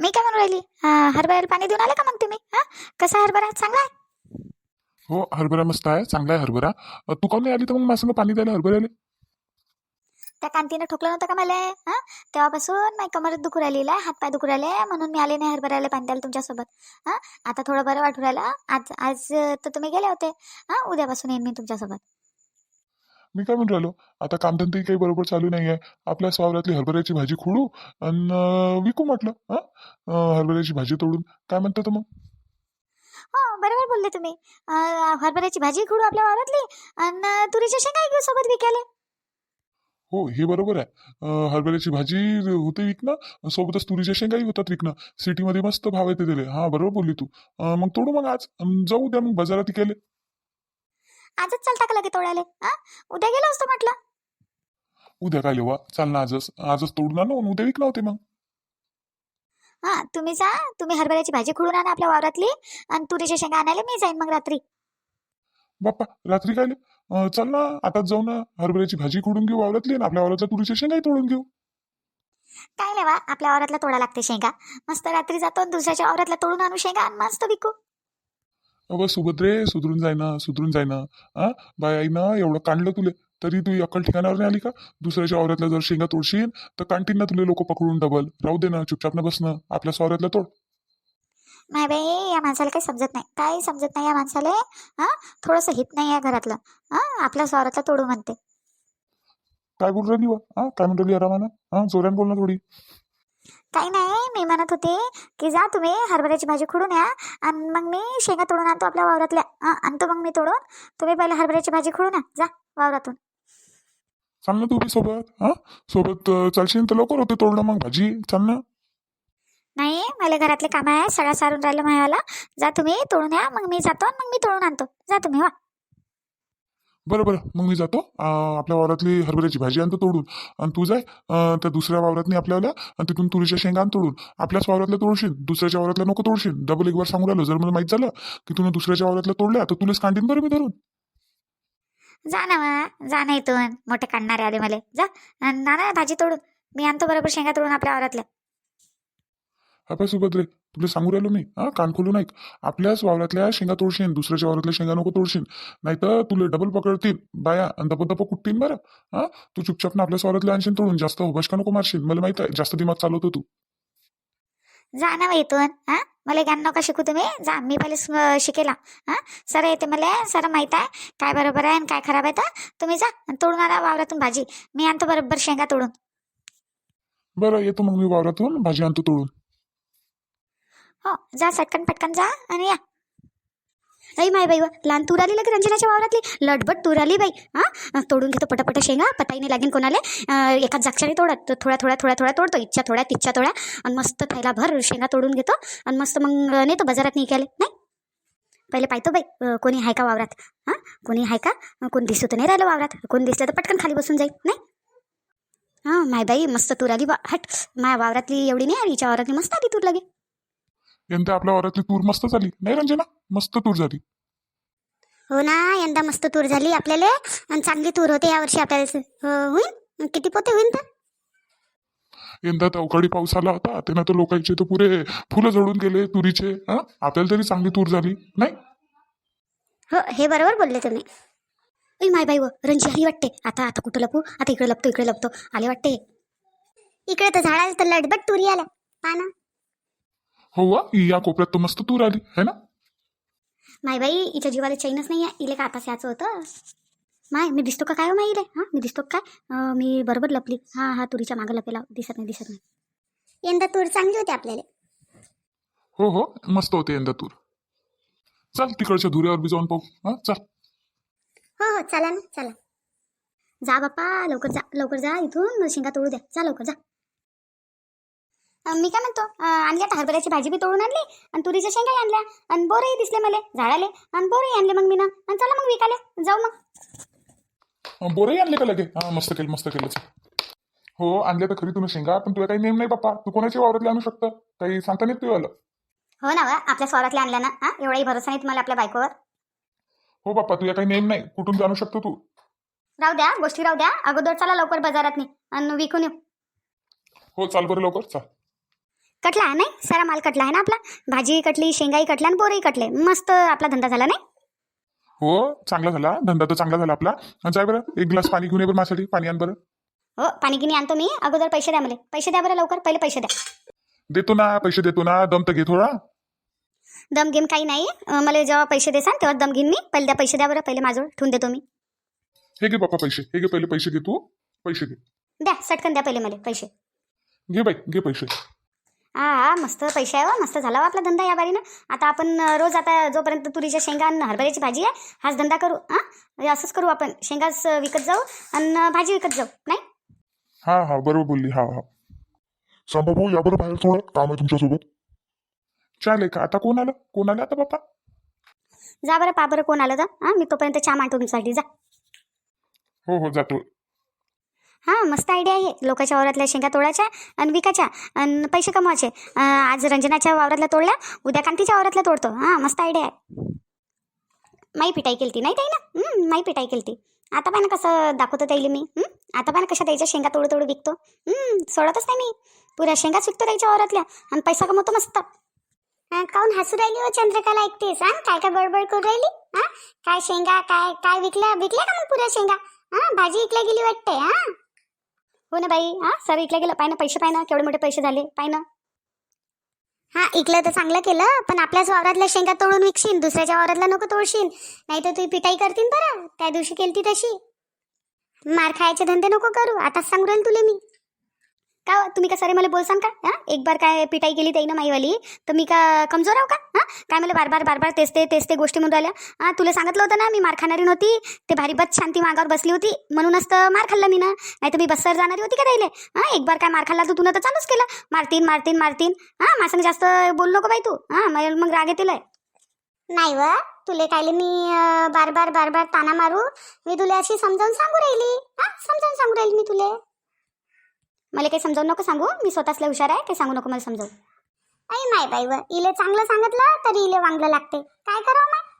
मी काय म्हणून राहिली? हरभऱ्याला पाणी देऊन आले का मग तुम्ही? हा कसा हरभरा? चांगला आहे? हो हरभरा मस्त आहे. चांगला आहे हरभरा. तू काऊन नाही आली तर मग माझं पाणी द्यायला हरभऱ्याला? त्या कांतीनं ठोकलं नव्हतं का मला? हा तेव्हापासून माझी कमर दुखू राहिलेलं आहे हातपाय दुखू राहिले म्हणून मी आले नाही हरभऱ्याला पाणी द्यायला तुमच्यासोबत. हा आता थोडं बरं वाटू राहिलं. आज आज तर तुम्ही गेले होते. हा उद्यापासून येईन मी तुमच्यासोबत. मी काय म्हणून राहिलो? आता कामधंदे काही बरोबर चालू नाही आहे आपल्या स्वावरातली हरभऱ्याची भाजी खोडू आणि विकू म्हटलं हा? हरभऱ्याची भाजी तोडून. काय म्हणतात मग? हो बरोबर बोलले तुम्ही. हरभऱ्याची भाजी खुडू आपल्या वावरातली आणि तुरीच्या शेंगा घेऊ सोबत विकायला. हो हे बरोबर आहे. हरभऱ्याची भाजी होते विकणं सोबतच तुरीच्या शेंगाही होतात विकणं. सिटीमध्ये मस्त भाव येते दिले हा बरोबर बोलली तू. मग तोडू मग आज. जाऊ द्या मग बाजारात विकायला. आजच चालता का लगे तोडायला हा? उद्या गेलो असतो म्हटलं. उद्या काय लेवा? चाल ना आजच आजच आणू आणि उद्या विकणं होते मग. हा तुम्ही जा तुम्ही हरभऱ्याची भाजी खुडून आणा आपल्या वावरातली आणि तुरीच्या शेंगा आणायला मी जाईन मग रात्री. बाप्पा रात्री काय अं, चल ना आताच जाऊ ना हरभऱ्याची भाजी खोडून घेऊ वावरातली आणि आपल्या वावरातल्या तुरीच्या शेंगाही तोडून घेऊ. काय लेवा आपल्या वावरातला तोडा लागते शेंगा. मस्त रात्री जातो आणि दुसऱ्याच्या वावरातला तोडून आणू शेंगा आणि मस्त विकू. अगं सुभद्रे सुधरून जाय ना सुधरून जाय ना हा बाय आई ना एवढं काढलं तुले. तरी तू अक्कल ठिकाणावर नाही आली का? दुसऱ्याच्या वावरातल्या जर शेंगा तोडशील तर कांटीन ना तुले लोक पकडून डबल राहू दे ना चुपचाप ना बसणं आपल्या स्वावरातल्या तोड. नाही बाई या माणसाला काही समजत नाही. काही समजत नाही या माणसाला. हा थोडंसं हित नाही या घरातलं. हा आपल्या स्वावरातला तोडू म्हणते. काय बोल राहिली वा? हा काय म्हणून राहिली आरामानं? हा जोरान बोल ना थोडी. काही नाही मी म्हणत होते की जा तुम्ही हरभऱ्याची भाजी खुडून या आणि मग मी शेंगा तोडून आणतो आपल्या वावरातल्या. हा, आणतो मग मी तोडून. तुम्ही पहिले हरभऱ्याची भाजी खुडून या. जा वावरातून. चाल ना तू बी सोबत. हा सोबत अं, चालशील तर लवकर होते तोडणं मग भाजी. चाल ना. नाही मला घरातले काम आहे सगळा सारून राहिलं मायावाला. जा तुम्ही तोडून या मग मी जातो आणि मग मी तोडून आणतो. जा तुम्ही वा. बरं बरं. मग मी जातो. अं, आपल्या वावरातली हरभऱ्याची भाजी आणतो तोडून. आणि तू जाय. अं, त्या दुसऱ्या वावरातनी आपल्याला आणि तिथून तुरीच्या शेंगा आण तोडून. आपल्याच वावरातल्या तोडशील दुसऱ्याच्या वावरातल्या नको तोडशील. डबल एक बार सांगू राहिलो जर मला माहीत झालं की तुम्ही दुसऱ्याच्या वावरातल्या तोडल्या तर तुलाच कांडीन बरं मी धरून. जा ना वा. जा ना इथून. मोठे काढणारे आले मला. जा. ना ना भाजी तोडून. मी आणतो बरोबर शेंगा तोडून आपल्या वावरातल्या. पाय सुभद्रे तुला सांगू राहिलो मी? हा कान खोलून ऐक. आपल्याच वावरातल्या शेंगा तोडशील दुसऱ्याच्या वावरातल्या शेंगा नको तोडशील नाही तर तुला डबल पकडतील. बाया आणि दप दप कुटतील बरं. हा तू चुपचाप ना आपल्या वावरातल्या आणशील तोडून. जास्त हुबशका नको मारशील मला माहीत आहे जास्त दिमाग चालवतो तू. जा ना इथून. हा मला ज्ञान नका शिकू तुम्ही. जा मी पहिले शिकेला. हा सर येते मला. सर माहीत आहे काय बरोबर आहे आणि काय खराब आहे तर तुम्ही जा आणि तोडून आणा वावरातून भाजी. मी आणतो बरोबर शेंगा तोडून. बरं येतो मग मी वावरातून. भाजी आणतो तोडून. हो जा सटकन पटकन जा आणि या. नाही माय बाई व, लहान तूर आली लगे रंजनाच्या वावरातली? लटबट तूर आली बाई. हां? तोडून घेतो पटापट शेंगा पताई नाही लागेल कोणाला. अं, एकाच जागच्याने तोडत तो थोड्या थोड्या थोड्या थोड्या तोडतो इच्छा थोड्या तिच्छा थोड्या. आणि मस्त थैला भर शेंगा तोडून घेतो. आणि मस्त मग नेतो बाजारात निघाले नाही? पहिले पाहतो बाई कोणी आहे का वावरात? हां? कोणी आहे का? कोण कोण तर नाही राहिलं वावरात. कोण दिसलं तर पटकन खाली बसून जाईल नाही? हां माय बाई मस्त तूर आली बा. हट. माया वावरातली एवढी नाही आली हिच्या वावरातली मस्त आली तूर लगे. यंदा आपल्या वावरातली तूर मस्त झाली. नाही रंजना? मस्त तूर झाली. हो ना यंदा मस्त तूर झाली आपल्याला. आणि चांगली तूर होते यावर्षी आपल्याला. हो, होईल किती पोते होईल तर? यंदा तर अवकाळी पाऊस आला होता. त्यानं तर लोकांचे तर पुरे फुलं झडून गेले तुरीचे. हा आपल्याला तरी चांगली तूर झाली. नाही? हो हे बरोबर बोलले तुम्ही. ऐ माय बाई व रंजी आली वाटते. आता आता कुठं लपू? आता इकडे लपतो इकडे लपतो. आले वाटते. इकडे तर झाडाला तर लटबट तुरी आल्या पाना हो वा या कोपऱ्यात तर मस्त तूर आली है ना? माय बाई हिच्या जीवाला चैनच नाही आहे इले का आता याचं होतं? माय मी दिसतो का काय हो माई इले हां मी दिसतो का काय? अं, मी बरोबर लपली. हां हां तुरीच्या मागं लपेला. दिसत नाही दिसत नाही. यंदा तूर चांगली होती आपल्याला. हो हो मस्त होते यंदा तूर. चल तिकडच्या धुऱ्यावर बी जाऊन पाहू. हा चल. हो हो चला ना चला. जा बाप्पा लवकर जा लवकर जा इथून शेंगा तोडू द्या. जा लवकर जा. मी काय म्हणतो अं, आणली आता हरभऱ्याची भाजी बी तोडून आणली आणि तुरीच्या शेंगाही आणल्या आणि बोरही दिसले मला झाडाले. आणि बोरही आणले मग मी ना. आणि चला मग विकाले जाऊ मग. बोरही आणले का लगे? हा मस्त केलं मस्त केलं. हो आणले तर खरी तुम्ही शेंगा पण तुला काही नेम नाही बाप्पा. तू कोणाच्या वावरातले आणू शकतं? काही सांगता नाही तुला हो ना वा आपल्या स्वरातले आणल्या ना. हा एवढाही भरोसा नाही तुम्हाला आपल्या बायकोवर? हो बाप्पा तुझ्या काही नेम नाही. कुठून जाणू शकतो तू? राहू द्या गोष्टी राहू द्या. अगोदर चला लवकर बाजारात नाही आणि विकून येऊ. हो चाल बरं लवकर चाल. कटला आहे नाही? सारा माल कटला आहे ना आपला? भाजी कटली शेंगाई कटल्या आणि पोरही कटले. मस्त आपला धंदा झाला नाही? हो चांगला झाला. धंदा तर चांगला झाला आपला. जाय बरं एक ग्लास पाणी घेऊन ये बरं माझ्यासाठी. पाणी आण बरं. हो पाणी गिनी आणतो मी. अगोदर पैसे द्या मला. पैसे द्या बरं लवकर. पहिले पैसे द्या. देतो ना पैसे देतो ना. दम तर घे थोडा. दम घेऊन काही नाही. अं, मला जेव्हा पैसे देसान तेव्हा दम घेईन मी. पहिले द्या पैसे द्या बरं. पहिले माझं ठेवून देतो मी. हे घे बाप्पा पैसे. हे घे पहिले पैसे घे तू. पैसे घे. द्या सटकन द्या पहिले मला पैसे. घे बाई घे पैसे. हा हा मस्त पैसे आहे हो मस्त झाला हो आपला धंदा या बारीनं. आता आपण रोज आता जोपर्यंत तुरीच्या शेंगा आणि हरभऱ्याची भाजी आहे हाच धंदा करू हां? असंच करू आपण. शेंगाच विकत जाऊ आणि भाजी विकत जाऊ नाही? हा हा बरोबर बोलली हा हा. सांबा भाऊ या बरं बाहेर थोडं काम आहे तुमच्यासोबत. चालेल का? आता कोण आलं? कोण आलं आता बाप्पा जा बरं पा बरं कोण आलं तर हां? मी तोपर्यंत चहा मांडतो तुमच्यासाठी जा. हो हो जातो. हां मस्त आयडिया आहे. लोकांच्या वावरातल्या शेंगा तोडायच्या आणि विकायच्या आणि पैसे कमवायचे. आज रंजनाच्या वावरातल्या तोडल्या उद्या कांतीच्या वावरातल्या तोडतो. हां मस्त आयडिया आहे. माई पिटाई केली नाही ताई ना? माई पिटाई केली आता पण कसं दाखवतो त्याईले मी. आता पण कशा त्याच्या शेंगा तोडू तोडू विकतो. सोडतच नाही मी. पुऱ्या शेंगाच विकतो त्याच्या वावरातल्या आणि पैसा कमवतो मस्त. काऊन हसू राहिली हो चंद्रकला ऐकतेस हा काय काय बडबड करू राहिली? हा काय शेंगा काय काय विकल्या विकल्या का मग पुऱ्या शेंगा? हा भाजी विकल्या गेली वाटते हा? हो ना बाई. हा सर इकलं गेलं. पाय ना पैसे पाय ना. केवढे मोठे पैसे झाले. पाय ना. हा इकलं तर चांगलं केलं पण आपल्याच वावरातल्या शेंगा तोडून विकशील. दुसऱ्याच्या वावरातला नको तोडशील. नाही तर तू पिटाई करतीन बरं. त्या दिवशी केलती तशी. मार खायचे धंदे नको करू. आताच सांगू राहील तुले मी. का तुम्ही का सरे मला बोलसान का? हां? एक बार काय पिटाई केली त्याईनं माईवाली? तर मी का कमजोर आहो का? हां? काय मला बार बार बार बार तेच ते तेच ते गोष्टी म्हणून राहिल्या? हां तुला सांगितलं होतं ना मी मार खाणारी नव्हती. ते भारी बस शांती मागावर बसली होती. म्हणूनच तर मार खाल्ला मी ना. नाही तर मी बसवर जाणारी होती का ताईले हां एक बार काय मार खाल्ला तर तुला तर चालूच केलं. मारतीन मारतीन मारतीन. हां माझं जास्त बोललो नको बाई तू. हां मग राग येतील नाही व तुले कायले मी बार बार बार बार ताना मारू? मी तुला अशी समजावून सांगू राहिली. हां समजावून सांगू राहिली मी तुले. मला काही समजावून नको सांगू. मी स्वतःच हुशार आहे काही सांगू नको मला समजावू आई माय बाई व इले चांगलं सांगितलं तरी इले वांगलं लागते. काय करावं माय?